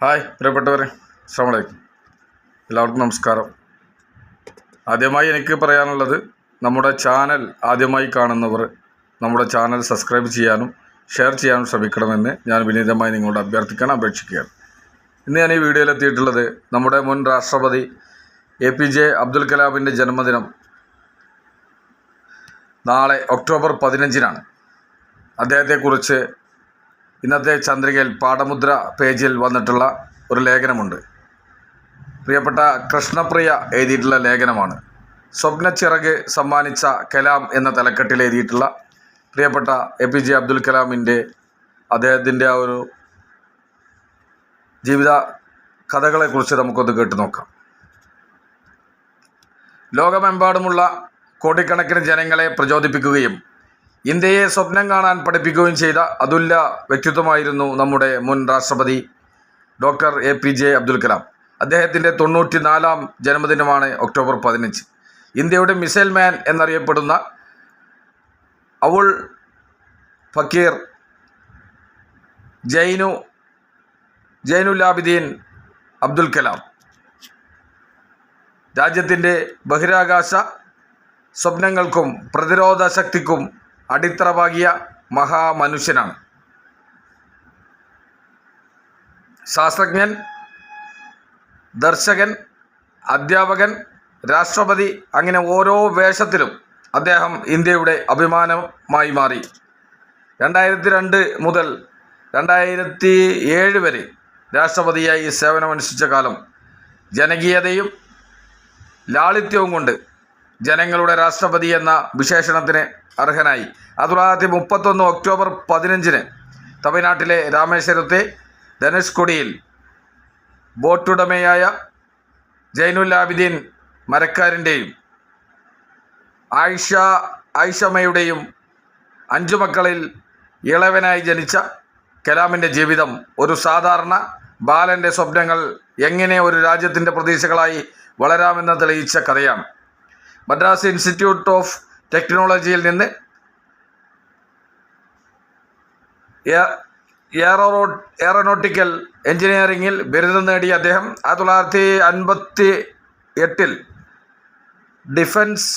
Hi പ്രിയപ്പെട്ടവരെ. അസ്സാമലൈക്കും എല്ലാവർക്കും നമസ്കാരം. ആദ്യമായി എനിക്ക് പറയാനുള്ളത് നമ്മുടെ ചാനൽ ആദ്യമായി കാണുന്നവർ നമ്മുടെ ചാനൽ സബ്സ്ക്രൈബ് ചെയ്യാനും ഷെയർ ചെയ്യാനും ശ്രമിക്കണമെന്ന് ഞാൻ വിനീതമായി നിങ്ങളോട് അഭ്യർത്ഥിക്കാൻ അപേക്ഷിക്കുകയാണ്. ഇന്ന് ഞാൻ ഈ വീഡിയോയിൽ എത്തിയിട്ടുള്ളത് നമ്മുടെ മുൻ രാഷ്ട്രപതി എ പി ജെ അബ്ദുൽ കലാമിന്റെ ജന്മദിനം നാളെ ഒക്ടോബർ പതിനഞ്ചിനാണ്. അദ്ദേഹത്തെക്കുറിച്ച് ഇന്നത്തെ ചന്ദ്രികയിൽ പാഠമുദ്ര പേജിൽ വന്നിട്ടുള്ള ഒരു ലേഖനമുണ്ട്. പ്രിയപ്പെട്ട കൃഷ്ണപ്രിയ എഴുതിയിട്ടുള്ള ലേഖനമാണ്. സ്വപ്നച്ചിറക് സമ്മാനിച്ച കലാം എന്ന തലക്കെട്ടിൽ എഴുതിയിട്ടുള്ള പ്രിയപ്പെട്ട എ പി ജെ അബ്ദുൽ കലാമിന്റെ അദ്ദേഹത്തിന്റെ ആ ഒരു ജീവിത കഥകളെക്കുറിച്ച് നമുക്കൊന്ന് കേട്ടു നോക്കാം. ലോകമെമ്പാടുമുള്ള കോടിക്കണക്കിന് ജനങ്ങളെ പ്രചോദിപ്പിക്കുകയും ഇന്ത്യയെ സ്വപ്നം കാണാൻ പഠിപ്പിക്കുകയും ചെയ്ത അതുല്യ വ്യക്തിത്വമായിരുന്നു നമ്മുടെ മുൻ രാഷ്ട്രപതി doctor A P J Abdul Kalam. അദ്ദേഹത്തിന്റെ തൊണ്ണൂറ്റി നാലാം ജന്മദിനമാണ് ഒക്ടോബർ പതിനഞ്ച്. ഇന്ത്യയുടെ മിസൈൽ മാൻ എന്നറിയപ്പെടുന്ന അവൾ ഫക്കീർ ജൈനു ജൈനുലാബിദ്ദീൻ അബ്ദുൽ കലാം. രാജ്യത്തിന്റെ ബഹിരാകാശ സ്വപ്നങ്ങൾക്കും പ്രതിരോധ ശക്തിക്കും അടിത്തറ പാകിയ മഹാമനുഷ്യനാണ്. ശാസ്ത്രജ്ഞൻ ദർശകൻ അധ്യാപകൻ രാഷ്ട്രപതി അങ്ങനെ ഓരോ വേഷത്തിലും അദ്ദേഹം ഇന്ത്യയുടെ അഭിമാനമായി മാറി. രണ്ടായിരത്തി രണ്ട് മുതൽ രണ്ടായിരത്തി ഏഴ് വരെ രാഷ്ട്രപതിയായി സേവനമനുഷ്ഠിച്ച കാലം ജനകീയതയും ലാളിത്യവും കൊണ്ട് ജനങ്ങളുടെ രാഷ്ട്രപതി എന്ന വിശേഷണത്തിന് അർഹനായി. ആയിരത്തി തൊള്ളായിരത്തി മുപ്പത്തൊന്ന് ഒക്ടോബർ പതിനഞ്ചിന് തമിഴ്നാട്ടിലെ രാമേശ്വരത്തെ ധനുഷ്കൊടിയിൽ ബോട്ടുടമയായ ജൈനുല്ലാബിദ്ദീൻ മരക്കാരന്റെയും ആയിഷ ആയിഷമ്മയുടെയും അഞ്ചു മക്കളിൽ ഇളവനായി ജനിച്ച കലാമിന്റെ ജീവിതം ഒരു സാധാരണ ബാലന്റെ സ്വപ്നങ്ങൾ എങ്ങനെ ഒരു രാജ്യത്തിന്റെ പ്രതീക്ഷകളായി വളരാമെന്ന് തെളിയിച്ച കഥയാണ്. മദ്രാസ് ഇൻസ്റ്റിറ്റ്യൂട്ട് ഓഫ് ടെക്നോളജിയിൽ നിന്ന് എയറോ എയറോനോട്ടിക്കൽ എഞ്ചിനീയറിംഗിൽ ബിരുദം നേടിയ അദ്ദേഹം ആയിരത്തി തൊള്ളായിരത്തി അൻപത്തി എട്ടിൽ ഡിഫൻസ്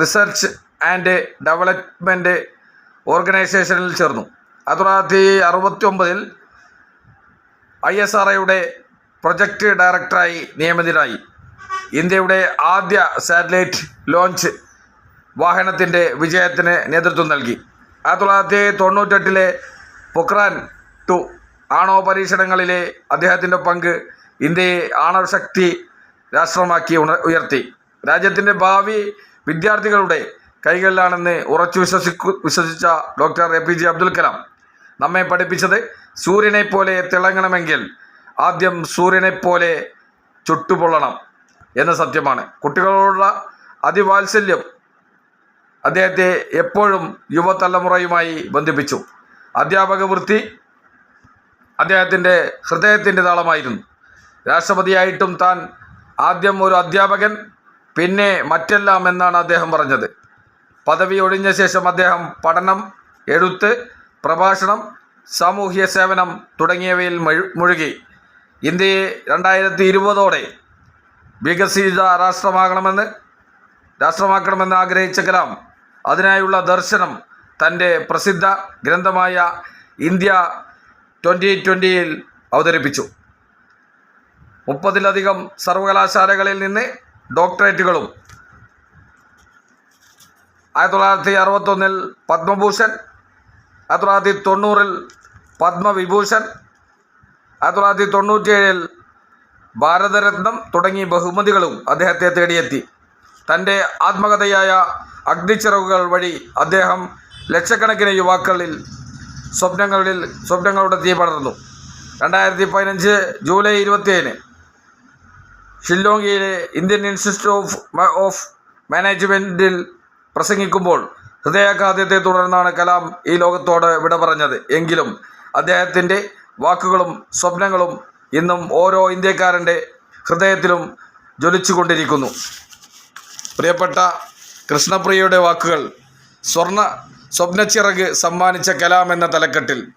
റിസർച്ച് ആൻഡ് ഡെവലപ്മെന്റ് ഓർഗനൈസേഷനിൽ ചേർന്നു. ആയിരത്തി തൊള്ളായിരത്തി അറുപത്തി ഒമ്പതിൽ ഐ എസ് ആർ ഐയുടെ പ്രൊജക്റ്റ് ഡയറക്ടറായി നിയമിതനായി. ഇന്ത്യയുടെ ആദ്യ സാറ്റലൈറ്റ് ലോഞ്ച് വാഹനത്തിന്റെ വിജയത്തിന് നേതൃത്വം നൽകി. ആയിരത്തി തൊള്ളായിരത്തി തൊണ്ണൂറ്റെട്ടിലെ പൊക്രാൻ ടു ആണവ പരീക്ഷണങ്ങളിലെ അദ്ദേഹത്തിന്റെ പങ്ക് ഇന്ത്യയെ ആണവശക്തി രാഷ്ട്രമാക്കി ഉയർത്തി. രാജ്യത്തിന്റെ ഭാവി വിദ്യാർത്ഥികളുടെ കൈകളിലാണെന്ന് ഉറച്ചു വിശ്വസിക്കു വിശ്വസിച്ച doctor A P J Abdul Kalam. നമ്മെ പഠിപ്പിച്ചത് സൂര്യനെ പോലെ തിളങ്ങണമെങ്കിൽ ആദ്യം സൂര്യനെ പോലെ ചുട്ടുപൊള്ളണം. എന്ന സത്യമാണ്. കുട്ടികളോടുള്ള അതിവാത്സല്യം അദ്ദേഹത്തെ എപ്പോഴും യുവതലമുറയുമായി ബന്ധിപ്പിച്ചു. അധ്യാപക വൃത്തി അദ്ദേഹത്തിന്റെ ഹൃദയത്തിന്റെ താളമായിരുന്നു. രാഷ്ട്രപതിയായിട്ടും താൻ ആദ്യം ഒരു അധ്യാപകൻ പിന്നെ മറ്റെല്ലാം എന്നാണ് അദ്ദേഹം പറഞ്ഞത്. പദവി ഒഴിഞ്ഞ ശേഷം അദ്ദേഹം പഠനം എഴുത്ത് പ്രഭാഷണം സാമൂഹ്യ സേവനം തുടങ്ങിയവയിൽ മഴു- മുഴുകി. ഇന്ത്യയെ രണ്ടായിരത്തി ഇരുപതോടെ വികസിത രാഷ്ട്രമാകണമെന്ന് രാഷ്ട്രമാക്കണമെന്ന് ആഗ്രഹിച്ച കലാം. അതിനായുള്ള ദർശനം തന്റെ പ്രസിദ്ധ ഗ്രന്ഥമായ ഇന്ത്യ ട്വന്റി ട്വന്റിയിൽ അവതരിപ്പിച്ചു. മുപ്പതിലധികം സർവകലാശാലകളിൽ നിന്ന് ഡോക്ടറേറ്റുകളും ആയിരത്തി തൊള്ളായിരത്തി അറുപത്തൊന്നിൽ പത്മഭൂഷൺ ആയിരത്തി തൊള്ളായിരത്തി തൊണ്ണൂറിൽ പത്മവിഭൂഷൺ ആയിരത്തി തൊള്ളായിരത്തി തൊണ്ണൂറ്റിയേഴിൽ ഭാരതരത്നം തുടങ്ങി ബഹുമതികളും അദ്ദേഹത്തെ തേടിയെത്തി. തന്റെ ആത്മകഥയായ അഗ്നിച്ചിറകുകൾ വഴി അദ്ദേഹം ലക്ഷക്കണക്കിന് യുവാക്കളിൽ സ്വപ്നങ്ങളിൽ സ്വപ്നങ്ങളുടെ തീ പടർന്നു. രണ്ടായിരത്തി പതിനഞ്ച് ജൂലൈ ഇരുപത്തിയേഴിന് ഷില്ലോങ്ങിയിലെ ഇന്ത്യൻ ഇൻസ്റ്റിറ്റ്യൂട്ട് ഓഫ് ഓഫ് മാനേജ്മെന്റിൽ പ്രസംഗിക്കുമ്പോൾ ഹൃദയാഘാതത്തെ തുടർന്നാണ് കലാം ഈ ലോകത്തോട് വിട പറഞ്ഞത്. എങ്കിലും അദ്ദേഹത്തിന്റെ വാക്കുകളും സ്വപ്നങ്ങളും ഇന്നും ഓരോ ഇന്ത്യക്കാരന്റെ ഹൃദയത്തിലും ജ്വലിച്ചുകൊണ്ടിരിക്കുന്നു. പ്രിയപ്പെട്ട കൃഷ്ണപ്രിയയുടെ വാക്കുകൾ സ്വർണ സ്വപ്നച്ചിറക് സമ്മാനിച്ച കലാം എന്ന തലക്കെട്ടിൽ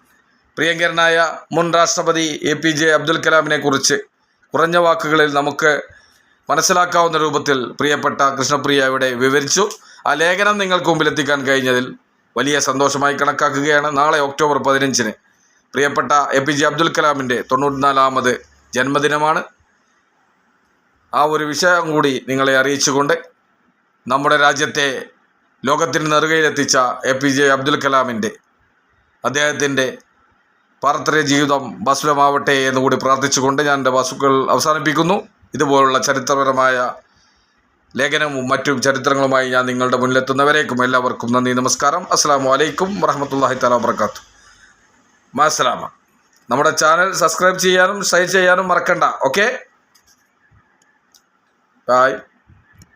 പ്രിയങ്കരനായ മുൻ രാഷ്ട്രപതി എ പി ജെ അബ്ദുൽ കലാമിനെ കുറിച്ച് കുറഞ്ഞ വാക്കുകളിൽ നമുക്ക് മനസ്സിലാക്കാവുന്ന രൂപത്തിൽ പ്രിയപ്പെട്ട കൃഷ്ണപ്രിയ ഇവിടെ വിവരിച്ചു. ആ ലേഖനം നിങ്ങൾക്ക് മുമ്പിലെത്തിക്കാൻ കഴിഞ്ഞതിൽ വലിയ സന്തോഷമായി കണക്കാക്കുകയാണ്. നാളെ ഒക്ടോബർ പതിനഞ്ചിന് പ്രിയപ്പെട്ട എ പി ജെ അബ്ദുൽ കലാമിന്റെ തൊണ്ണൂറ്റിനാലാമത് ജന്മദിനമാണ്. ആ ഒരു വിഷയം കൂടി നിങ്ങളെ അറിയിച്ചുകൊണ്ട് നമ്മുടെ രാജ്യത്തെ ലോകത്തിന് നെറുകയിലെത്തിച്ച എ പി ജെ അബ്ദുൽ കലാമിന്റെ അദ്ദേഹത്തിന്റെ പാർത്തര്യ ജീവിതം ഭസ്മമാവട്ടെ എന്നുകൂടി പ്രാർത്ഥിച്ചുകൊണ്ട് ഞാൻ എന്റെ വസുക്കൾ അവസാനിപ്പിക്കുന്നു. ഇതുപോലുള്ള ചരിത്രപരമായ ലേഖനവും മറ്റും ചരിത്രങ്ങളുമായി ഞാൻ നിങ്ങളുടെ മുന്നിലെത്തുന്നവരേക്കും എല്ലാവർക്കും നന്ദി നമസ്കാരം. അസ്സാം വലൈക്കും വറഹമത്തല്ലാഹി തല വർക്കാത്തു മാസലാമ നമ്മുടെ ചാനൽ സബ്സ്ക്രൈബ് ചെയ്യാനും ഷെയർ ചെയ്യാനും മറക്കണ്ട ഓക്കെ? ബായ്